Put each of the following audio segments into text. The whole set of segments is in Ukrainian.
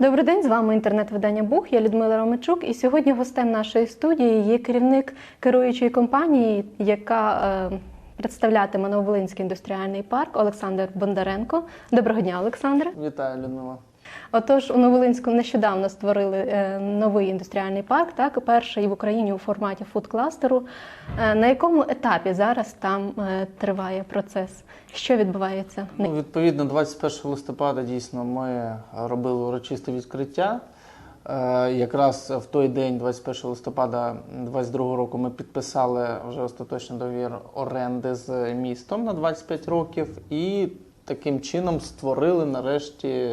Добрий день, з вами інтернет-видання Бух. Я Людмила Ромичук. І сьогодні гостем нашої студії є керівник керуючої компанії, яка е, представлятиме Нововолинський індустріальний парк Олександр Бондаренко. Доброго дня, Олександре. Вітаю, Людмила. Отож, у Новолинську нещодавно створили е, новий індустріальний парк, так перший в Україні у форматі фуд-кластеру. Е, на якому етапі зараз там е, триває процес? Що відбувається? Ну, відповідно, 21 листопада дійсно ми робили урочисте відкриття. Якраз в той день, 21 листопада 2022 року, ми підписали вже остаточний довір оренди з містом на 25 років і таким чином створили нарешті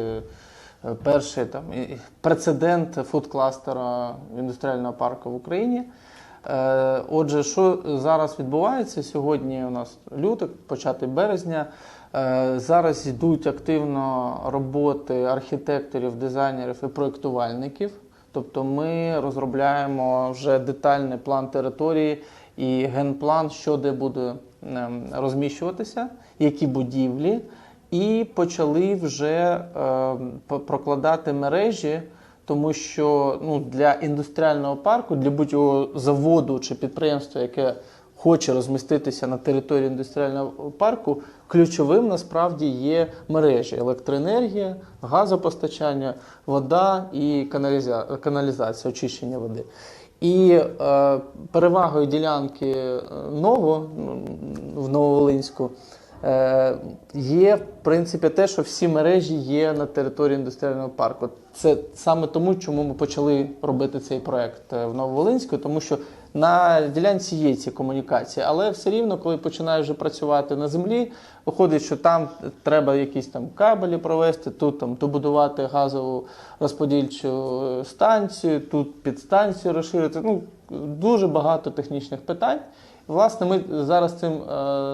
перший там прецедент фуд-кластера індустріального парку в Україні. Е, Отже, що зараз відбувається сьогодні? У нас лютий, початок березня. Е, Зараз йдуть активно роботи архітекторів, дизайнерів і проєктувальників. Тобто ми розробляємо вже детальний план території і генплан, що де буде ем, розміщуватися, які будівлі, і почали вже по- прокладати мережі тому що ну, для індустріального парку, для будь-якого заводу чи підприємства, яке хоче розміститися на території індустріального парку, ключовим насправді є мережі електроенергія, газопостачання, вода і каналіза- каналізація, очищення води. І е, перевагою ділянки е, Ново в Нововолинську е, є в принципі те, що всі мережі є на території індустріального парку. Це саме тому, чому ми почали робити цей проект е, в Нововолинську, тому що на ділянці є ці комунікації, але все рівно, коли починаєш вже працювати на землі, виходить, що там треба якісь там кабелі провести, тут там добудувати газову розподільчу е, станцію, тут підстанцію розширити. Ну дуже багато технічних питань. Власне, ми зараз цим е,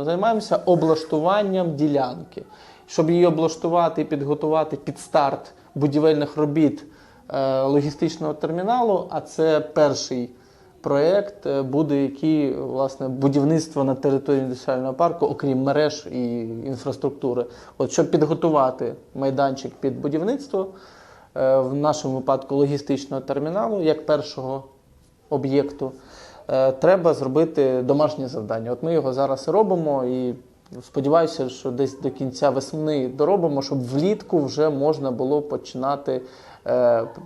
займаємося облаштуванням ділянки. Щоб її облаштувати і підготувати під старт будівельних робіт е, логістичного терміналу, а це перший проєкт е, буде, який власне будівництво на території індустріального парку, окрім мереж і інфраструктури. От щоб підготувати майданчик під будівництво, е, в нашому випадку логістичного терміналу, як першого об'єкту, е, треба зробити домашнє завдання. От ми його зараз робимо і сподіваюся, що десь до кінця весни доробимо, щоб влітку вже можна було починати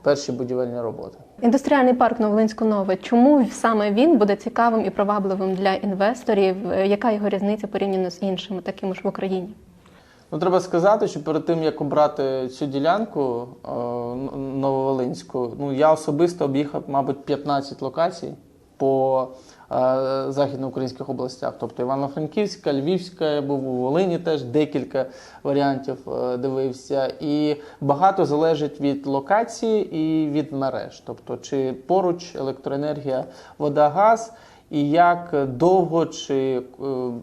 перші будівельні роботи. Індустріальний парк Новолинську Нове. Чому саме він буде цікавим і привабливим для інвесторів? Е, Яка його різниця порівняно з іншими, такими ж в Україні? Ну, треба сказати, що перед тим як обрати цю ділянку е, Нововолинську, ну я особисто об'їхав, мабуть, 15 локацій по е, західноукраїнських областях. Тобто Івано-Франківська, Львівська, я був у Волині теж декілька варіантів е, дивився. І багато залежить від локації і від мереж. Тобто, чи поруч електроенергія, вода, газ. І як довго чи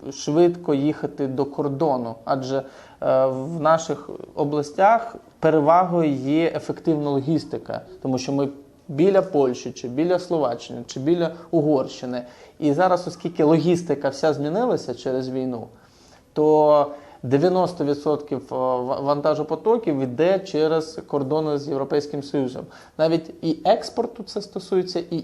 е, швидко їхати до кордону, адже е, в наших областях перевагою є ефективна логістика, тому що ми біля Польщі, чи біля Словаччини, чи біля Угорщини. І зараз, оскільки логістика вся змінилася через війну, то 90% ва- вантажопотоків йде через кордони з Європейським Союзом. Навіть і експорту це стосується, і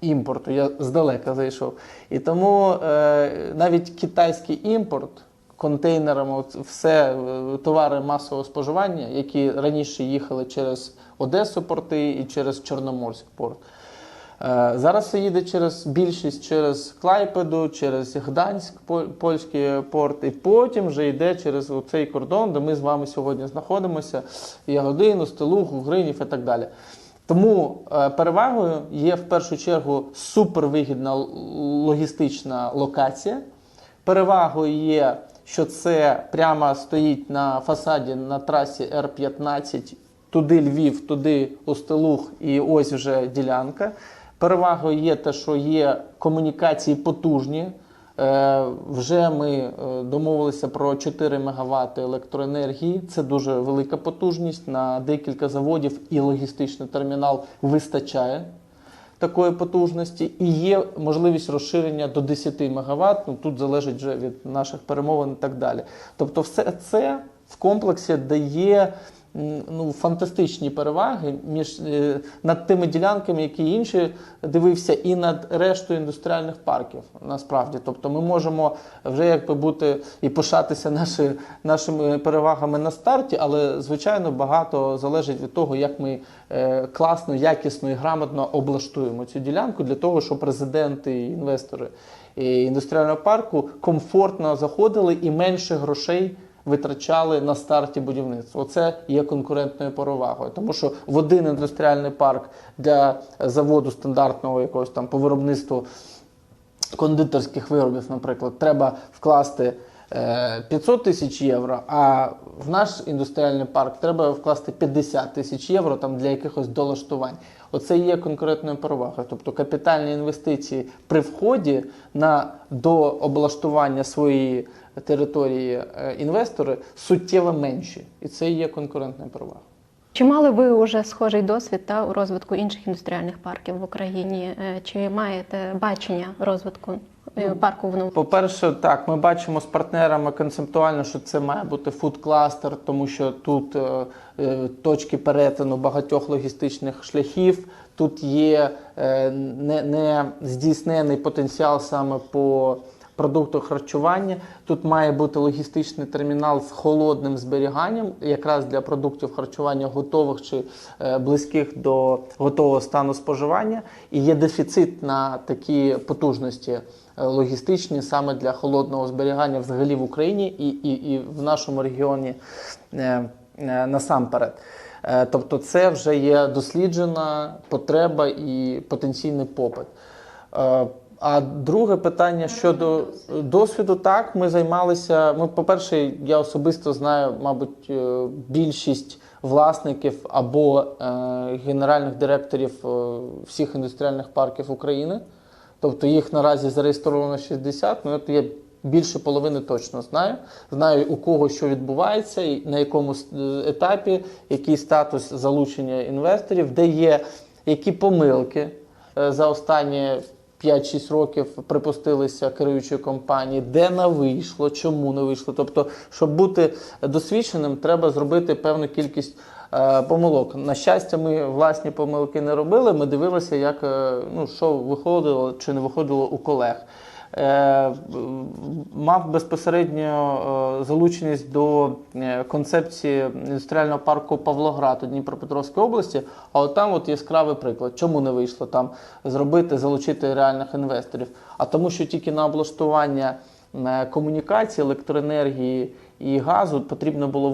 імпорту. Я здалека зайшов. І тому е, навіть китайський імпорт контейнерами, все е, товари масового споживання, які раніше їхали через Одесу порти і через Чорноморськ порт. Е, Зараз це їде через більшість через Клайпеду, через Гданськ, польський порт, і потім вже йде через цей кордон, де ми з вами сьогодні знаходимося, Ягодину, Стелуху, Гринів і так далі. Тому е, перевагою є в першу чергу супервигідна логістична локація. Перевагою є, що це прямо стоїть на фасаді на трасі Р-15, туди Львів, туди Остелух, і ось вже ділянка. Перевагою є те, що є комунікації потужні. Е, Вже ми е, домовилися про 4 МВт електроенергії. Це дуже велика потужність на декілька заводів і логістичний термінал вистачає такої потужності, і є можливість розширення до 10 МВт. Ну тут залежить вже від наших перемовин і так далі. Тобто, все це в комплексі дає ну, фантастичні переваги між е, над тими ділянками, які інші дивився, і над рештою індустріальних парків. Насправді, тобто, ми можемо вже якби бути і пишатися наші, нашими перевагами на старті, але звичайно багато залежить від того, як ми е, класно, якісно і грамотно облаштуємо цю ділянку для того, щоб резиденти і інвестори і індустріального парку комфортно заходили і менше грошей витрачали на старті будівництва. Оце є конкурентною перевагою, тому що в один індустріальний парк для заводу стандартного якогось там по виробництву кондитерських виробів, наприклад, треба вкласти 500 тисяч євро, а в наш індустріальний парк треба вкласти 50 тисяч євро там для якихось долаштувань. Оце є конкурентною перевагою. Тобто капітальні інвестиції при вході на до облаштування своєї території е, інвестори суттєво менші, і це є конкурентною перевагою. Чи мали ви вже схожий досвід та у розвитку інших індустріальних парків в Україні? Е, Чи маєте бачення розвитку е, парку в новому? По-перше, так, ми бачимо з партнерами концептуально, що це має бути фуд-кластер, тому що тут е, е, точки перетину багатьох логістичних шляхів, тут є е, не, не здійснений потенціал саме по продукту харчування. Тут має бути логістичний термінал з холодним зберіганням, якраз для продуктів харчування готових чи е, близьких до готового стану споживання. І є дефіцит на такі потужності е, логістичні саме для холодного зберігання взагалі в Україні і, і, і в нашому регіоні е, е, насамперед. Е, Тобто, це вже є досліджена потреба і потенційний попит. Е, А друге питання щодо досвіду, так ми займалися. Ми, по-перше, я особисто знаю, мабуть, е, більшість власників або е, генеральних директорів е, всіх індустріальних парків України. Тобто їх наразі зареєстровано 60, ну от я більше половини точно знаю. Знаю, у кого що відбувається, і на якому е, етапі, який статус залучення інвесторів, де є які помилки е, за останні 5-6 років припустилися керуючої компанії, де не вийшло, чому не вийшло. Тобто, щоб бути досвідченим, треба зробити певну кількість помилок. На щастя, ми власні помилки не робили. Ми дивилися, як е, ну, що виходило чи не виходило у колег. Е, мав безпосередньо е, залученість до е, концепції індустріального парку Павлоград у Дніпропетровській області. А от там от яскравий приклад. Чому не вийшло там зробити, залучити реальних інвесторів? А тому, що тільки на облаштування е, комунікації, електроенергії і газу потрібно було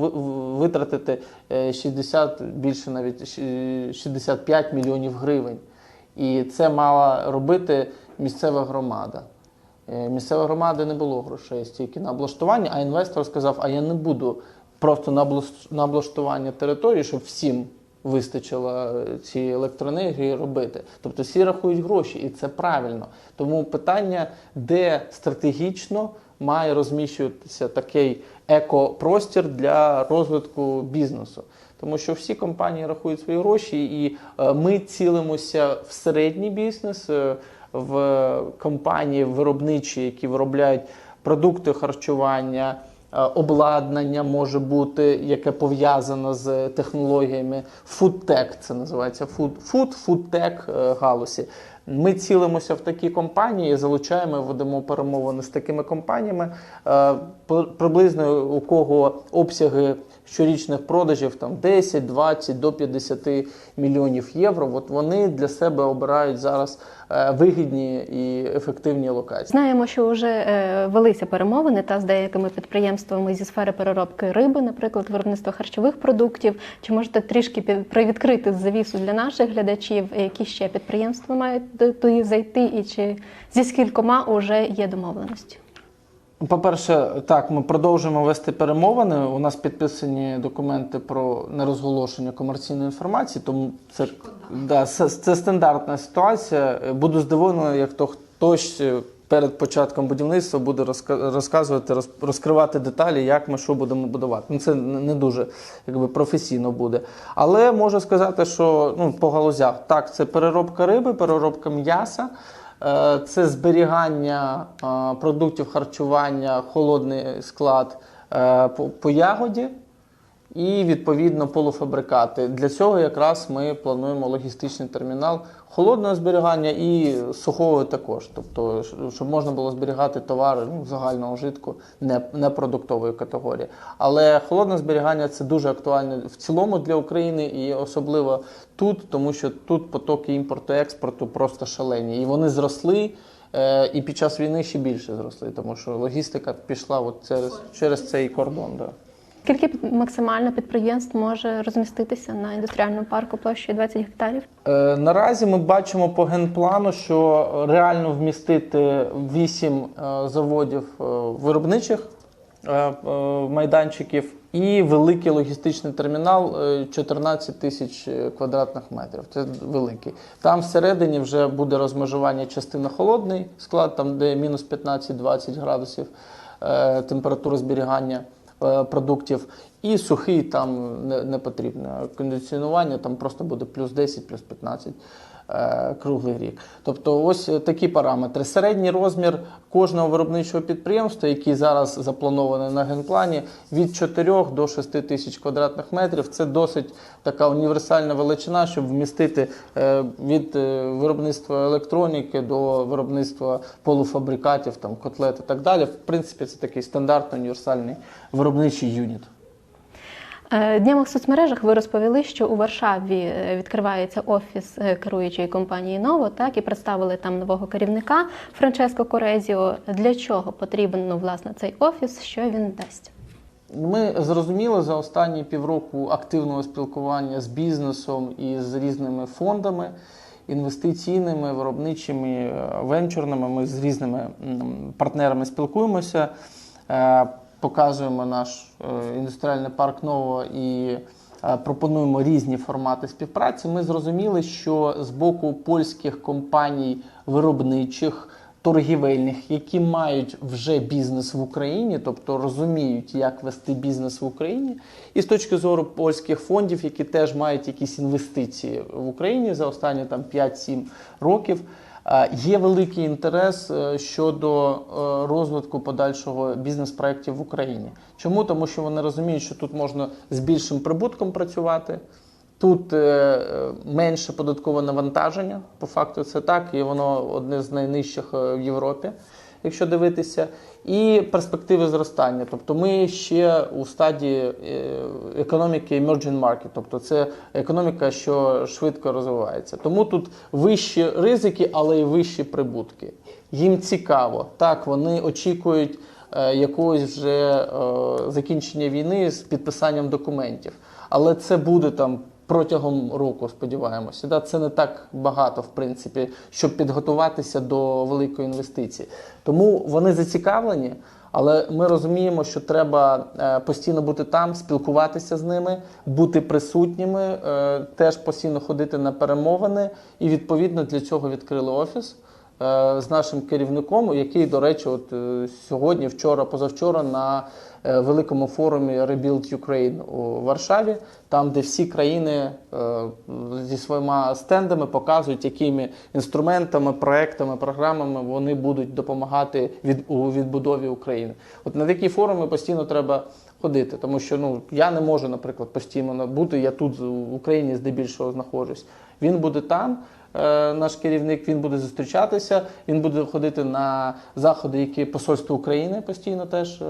витратити е, 60, більше навіть 65 мільйонів гривень. І це мала робити місцева громада. Місцева Місцевої громади не було грошей стільки на облаштування, а інвестор сказав: а я не буду просто на облаштування території, щоб всім вистачило е, цієї електроенергії робити. Тобто всі рахують гроші, і це правильно. Тому питання, де стратегічно має розміщуватися такий екопростір для розвитку бізнесу. Тому що всі компанії рахують свої гроші, і е, ми цілимося в середній бізнес, е, в компанії виробничі, які виробляють продукти харчування, обладнання може бути, яке пов'язано з технологіями. Фудтек це називається фуд, фуд, фудтек галусі. Ми цілимося в такі компанії, залучаємо, ведемо перемовини з такими компаніями. Е, Приблизно у кого обсяги щорічних продажів там 10, 20 до 50 мільйонів євро. От вони для себе обирають зараз е, вигідні і ефективні локації. Знаємо, що вже е, велися перемовини та з деякими підприємствами зі сфери переробки риби, наприклад, виробництва харчових продуктів. Чи можете трішки привідкрити завісу для наших глядачів, які ще підприємства мають туди зайти, і чи зі скількома вже є домовленості? По-перше, так, ми продовжуємо вести перемовини. У нас підписані документи про нерозголошення комерційної інформації, тому це, да, це, це стандартна ситуація. Буду здивований, як то хтось перед початком будівництва буде розка- розказувати, розкривати деталі, як ми що будемо будувати. Ну, це не дуже якби, професійно буде. Але можу сказати, що ну, по галузях так, це переробка риби, переробка м'яса. Е, Це зберігання е, продуктів харчування, холодний склад е, по, по ягоді і відповідно полуфабрикати. Для цього якраз ми плануємо логістичний термінал холодного зберігання і сухого також. Тобто, щоб можна було зберігати товари ну, загального вжитку, не, не продуктової категорії. Але холодне зберігання це дуже актуально в цілому для України і особливо тут, тому що тут потоки імпорту експорту просто шалені. І вони зросли. е, І під час війни ще більше зросли, тому що логістика пішла от через, через цей кордон. Да. Скільки максимально підприємств може розміститися на індустріальному парку площею 20 гектарів? Е, Наразі ми бачимо по генплану, що реально вмістити 8 е, заводів е, виробничих е, е, майданчиків і великий логістичний термінал е, 14 тисяч е, квадратних метрів. Це великий. Там всередині вже буде розмежування частина холодний склад, там де мінус 15-20 градусів е, температура зберігання продуктів, і сухий там не, не потрібно. Кондиціонування там просто буде плюс 10, плюс 15 е, круглий рік. Тобто, ось е, такі параметри. Середній розмір кожного виробничого підприємства, який зараз запланований на генплані, від 4 до 6 тисяч квадратних метрів. Це досить така універсальна величина, щоб вмістити е, від е, виробництва електроніки до виробництва полуфабрикатів, там котлет і так далі. В принципі, це такий стандартний універсальний виробничий юніт. Е, Днями в соцмережах ви розповіли, що у Варшаві е, відкривається офіс е, керуючої компанії Ново, так і представили там нового керівника Франческо Корезіо. Для чого потрібен ну, власне цей офіс? Що він дасть? Ми зрозуміли за останні півроку активного спілкування з бізнесом і з різними фондами інвестиційними, виробничими, венчурними. Ми з різними партнерами спілкуємося, показуємо наш е, індустріальний парк Ново і е, пропонуємо різні формати співпраці. Ми зрозуміли, що з боку польських компаній виробничих торгівельних, які мають вже бізнес в Україні, тобто розуміють, як вести бізнес в Україні, і з точки зору польських фондів, які теж мають якісь інвестиції в Україні за останні там 5-7 років. Є великий інтерес е, щодо е, розвитку подальшого бізнес-проєктів в Україні. Чому? Тому що вони розуміють, що тут можна з більшим прибутком працювати, Тут е, менше податкове навантаження, по факту це так, і воно одне з найнижчих в Європі, якщо дивитися, і перспективи зростання. Тобто ми ще у стадії е, економіки emerging market, тобто це економіка, що швидко розвивається. Тому тут вищі ризики, але й вищі прибутки. Їм цікаво. Так, вони очікують е, якогось вже е, закінчення війни з підписанням документів. Але це буде там протягом року, сподіваємося. Да? Це не так багато, в принципі, щоб підготуватися до великої інвестиції. Тому вони зацікавлені. Але ми розуміємо, що треба е, постійно бути там, спілкуватися з ними, бути присутніми, е, теж постійно ходити на перемовини, і відповідно для цього відкрили офіс з нашим керівником, який, до речі, от е, сьогодні, вчора, позавчора на е, великому форумі Rebuild Ukraine у Варшаві, там, де всі країни е, зі своїми стендами показують, якими інструментами, проектами, програмами вони будуть допомагати від, у відбудові України. От на такі форуми постійно треба ходити, тому що ну я не можу, наприклад, постійно бути. Я тут в Україні здебільшого знаходжусь. Він буде там. Е, Наш керівник він буде зустрічатися, він буде ходити на заходи, які посольство України постійно теж е,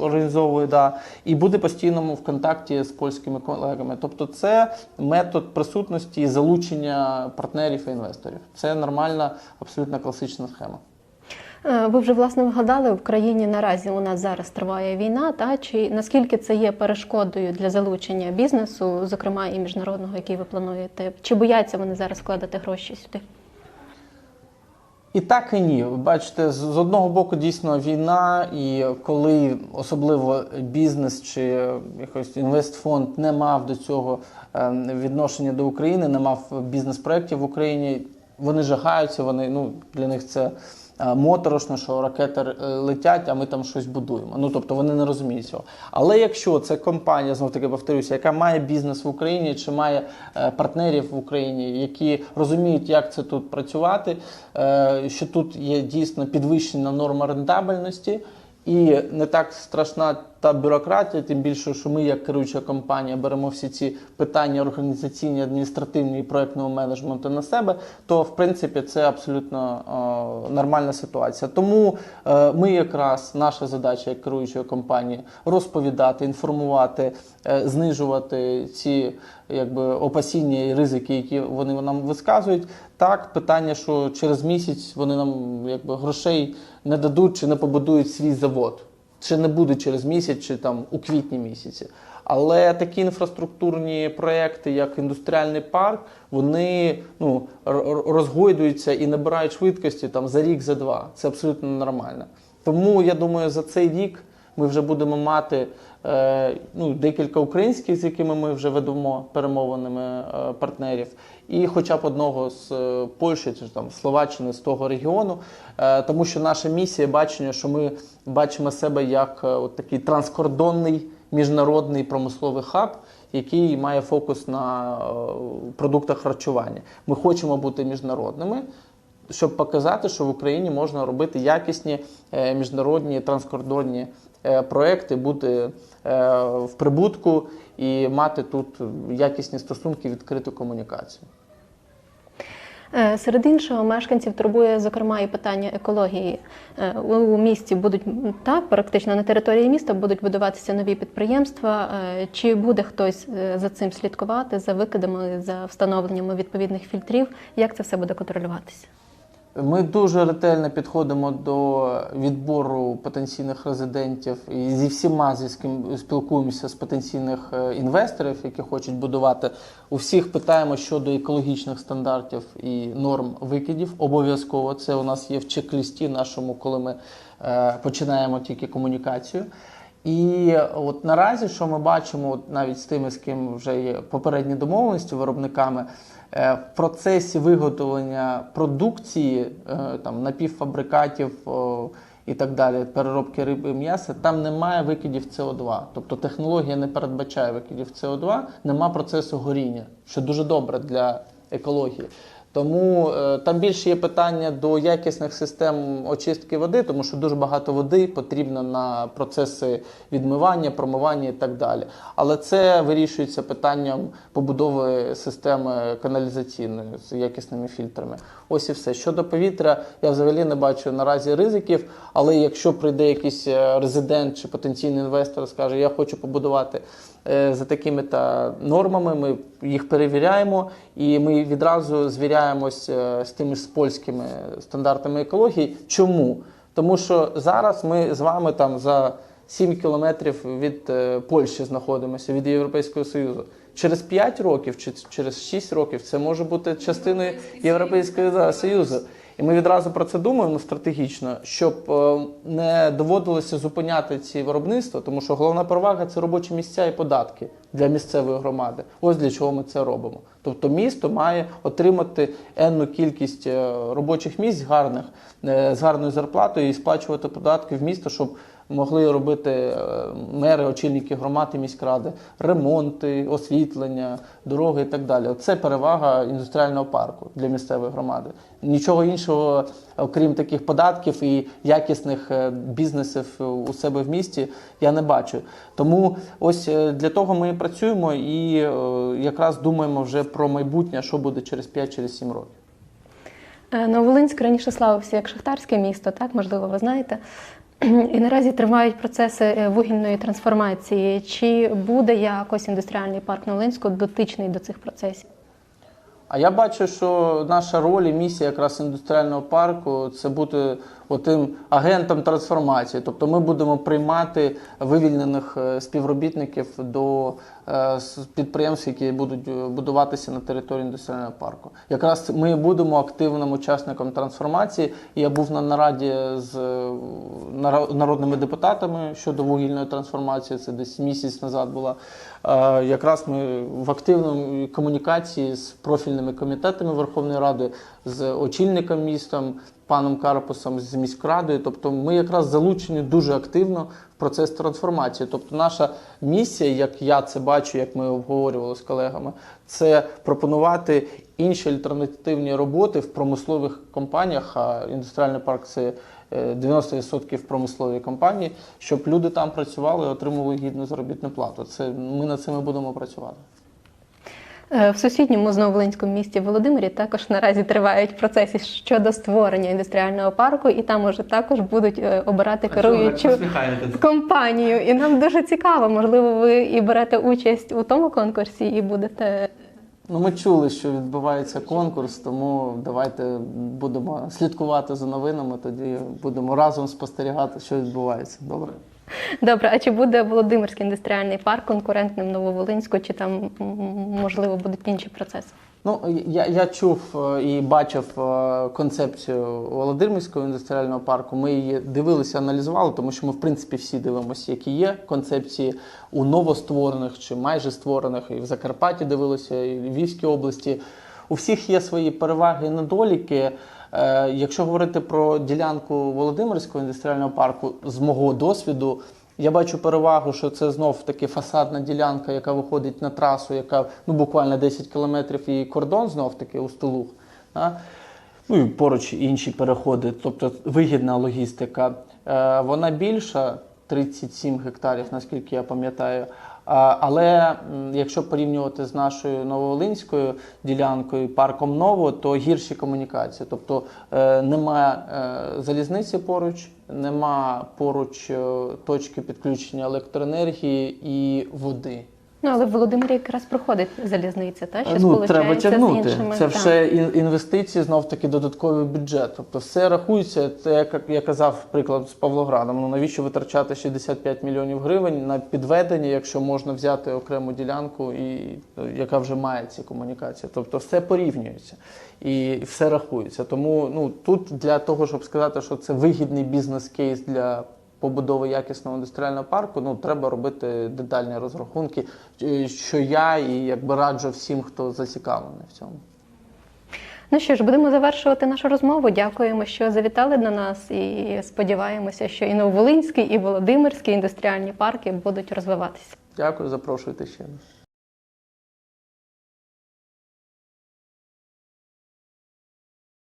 організовує, да, і буде постійно в контакті з польськими колегами. Тобто, це метод присутності і залучення партнерів і інвесторів. Це нормальна, абсолютно класична схема. Е, Ви вже власне вгадали, в країні наразі у нас зараз триває війна. Та чи наскільки це є перешкодою для залучення бізнесу, зокрема і міжнародного, який ви плануєте? Чи бояться вони зараз вкладати гроші сюди? І так і ні. Бачите, з одного боку дійсно війна, і коли особливо бізнес чи якийсь інвестфонд не мав до цього е, відношення до України, не мав бізнес-проєктів в Україні, вони жахаються, вони ну для них це. Е, Моторошно, що ракети е, летять, а ми там щось будуємо. Ну тобто вони не розуміють цього. Але якщо це компанія, знов таки повторюся, яка має бізнес в Україні чи має е, партнерів в Україні, які розуміють, як це тут працювати, що тут є дійсно підвищена норма рентабельності і не так страшна та бюрократія, тим більше, що ми, як керуюча компанія, беремо всі ці питання організаційні, адміністративні і проектного менеджменту на себе, то в принципі це абсолютно е, нормальна ситуація. Тому е, ми якраз наша задача як керуючої компанії розповідати, інформувати, е, знижувати ці якби опасіння і ризики, які вони нам висказують. Так, питання, що через місяць вони нам якби грошей не дадуть чи не побудують свій завод. Чи не буде через місяць, чи там у квітні місяці. Але такі інфраструктурні проекти, як індустріальний парк, вони ну, розгойдуються і набирають швидкості там за рік, за два. Це абсолютно нормально. Тому я думаю, за цей рік ми вже будемо мати ну, декілька українських, з якими ми вже ведемо перемовинами е, партнерів, і хоча б одного з е, Польщі чи там Словаччини з того регіону. Е, тому що наша місія бачення, що ми бачимо себе як е, от такий транскордонний міжнародний промисловий хаб, який має фокус на е, продуктах харчування. Ми хочемо бути міжнародними щоб показати, що в Україні можна робити якісні е, міжнародні транскордонні е, проекти, бути е, в прибутку і мати тут якісні стосунки, відкриту комунікацію. Серед іншого, мешканців турбує, зокрема, і питання екології. У місті будуть м, так, практично на території міста будуть будуватися нові підприємства. Чи буде хтось за цим слідкувати, за викидами, за встановленням відповідних фільтрів? Як це все буде контролюватися? Ми дуже ретельно підходимо до відбору потенційних резидентів і зі всіма зі з ким спілкуємося з потенційних е, інвесторів, які хочуть будувати. У всіх питаємо щодо екологічних стандартів і норм викидів. Обов'язково це у нас є в чек-лісті нашому, коли ми е, починаємо тільки комунікацію. І от наразі, що ми бачимо, навіть з тими, з ким вже є попередні домовленості виробниками, в процесі виготовлення продукції, е, там напівфабрикатів і так далі, переробки риби м'яса, там немає викидів СО2. Тобто технологія не передбачає викидів СО2, нема процесу горіння, що дуже добре для екології. Тому е, там більше є питання до якісних систем очистки води, тому що дуже багато води потрібно на процеси відмивання, промивання і так далі. Але це вирішується питанням побудови системи каналізаційної з якісними фільтрами. Ось і все. Щодо повітря, я взагалі не бачу наразі ризиків. Але якщо прийде якийсь е, резидент чи потенційний інвестор, скаже, я хочу побудувати за такими та нормами, ми їх перевіряємо і ми відразу звіряємось е, з тими ж з польськими стандартами екології. Чому? Тому що зараз ми з вами там за 7 кілометрів від е, Польщі знаходимося, від Європейського Союзу. Через 5 років чи через 6 років це може бути частиною Європейського Союзу. І ми відразу про це думаємо стратегічно, щоб е, не доводилося зупиняти ці виробництва, тому що головна перевага це робочі місця і податки для місцевої громади. Ось для чого ми це робимо. Тобто місто має отримати енну кількість е, робочих місць гарних е, з гарною зарплатою і сплачувати податки в місто, щоб могли робити е, мери, очільники громад міськради, ремонти, освітлення, дороги і так далі. Це перевага індустріального парку для місцевої громади. Нічого іншого, окрім таких податків і якісних е, бізнесів у себе в місті, я не бачу. Тому ось е, для того ми і працюємо і якраз думаємо вже про майбутнє, що буде через 5-7 років. Нововолинськ раніше славився як шахтарське місто, так можливо, ви знаєте. І наразі тривають процеси е, вугільної трансформації. Чи буде якось індустріальний парк Новолинську дотичний до цих процесів? А я бачу, що наша роль і місія якраз індустріального парку це бути отим агентом трансформації. Тобто ми будемо приймати вивільнених е, співробітників до е, підприємств, які будуть е, будуватися на території індустріального парку. Якраз ми будемо активним учасником трансформації. Я був на нараді з народними депутатами щодо вугільної трансформації. Це десь місяць назад була. Якраз ми в активній комунікації з профільними комітетами Верховної Ради, з очільником містом, паном Карпусом, з міськрадою. Тобто ми якраз залучені дуже активно в процес трансформації. Тобто, наша місія, як я це бачу, як ми обговорювали з колегами, це пропонувати інші альтернативні роботи в промислових компаніях. А індустріальний парк це 90% промислові компанії, щоб люди там працювали і отримували гідну заробітну плату. Це ми над цим будемо працювати. Е, В сусідньому знову-волинському місті Володимирі також наразі тривають процеси щодо створення індустріального парку, і там уже також будуть е, обирати керуючу компанію. І нам дуже цікаво, можливо, ви і берете участь у тому конкурсі, і будете Ну, ми чули, що відбувається конкурс, тому давайте будемо слідкувати за новинами. Тоді будемо разом спостерігати, що відбувається. Добре. добре. А чи буде Володимирський індустріальний парк конкурентним Нововолинську, чи там можливо будуть інші процеси? Ну, я, я чув е, і бачив е, концепцію Володимирського індустріального парку. Ми її дивилися, аналізували, тому що ми, в принципі, всі дивимося, які є концепції у новостворених чи майже створених, і в Закарпатті дивилися, і в Львівській області. У всіх є свої переваги і недоліки. Е, Якщо говорити про ділянку Володимирського індустріального парку, з мого досвіду, я бачу перевагу, що це знов таки фасадна ділянка, яка виходить на трасу, яка ну буквально 10 кілометрів і кордон знов таки у столух. Ну і поруч інші переходи, тобто вигідна логістика. Е, вона більша 37 гектарів, наскільки я пам'ятаю. Але якщо порівнювати з нашою нововолинською ділянкою парком Ново, то гірші комунікації. Тобто е, немає е, залізниці поруч, нема поруч е, точки підключення електроенергії і води. Ну але в Володимирі якраз проходить залізниця, та що Ну, треба тягнути. з іншими Це все інвестиції, знов таки додатковий бюджет. Тобто все рахується. Це як я казав, приклад з Павлоградом. Ну навіщо витрачати 65 мільйонів гривень на підведення, якщо можна взяти окрему ділянку, і ну, яка вже має ці комунікації? Тобто все порівнюється і все рахується. Тому ну тут для того, щоб сказати, що це вигідний бізнес-кейс для. Побудови якісного індустріального парку, ну треба робити детальні розрахунки, е, що я і якби раджу всім, хто зацікавлений в цьому. Ну що ж, будемо завершувати нашу розмову. Дякуємо, що завітали до нас, і сподіваємося, що і Нововолинський, і Володимирський індустріальні парки будуть розвиватися. Дякую, запрошуйте ще. раз.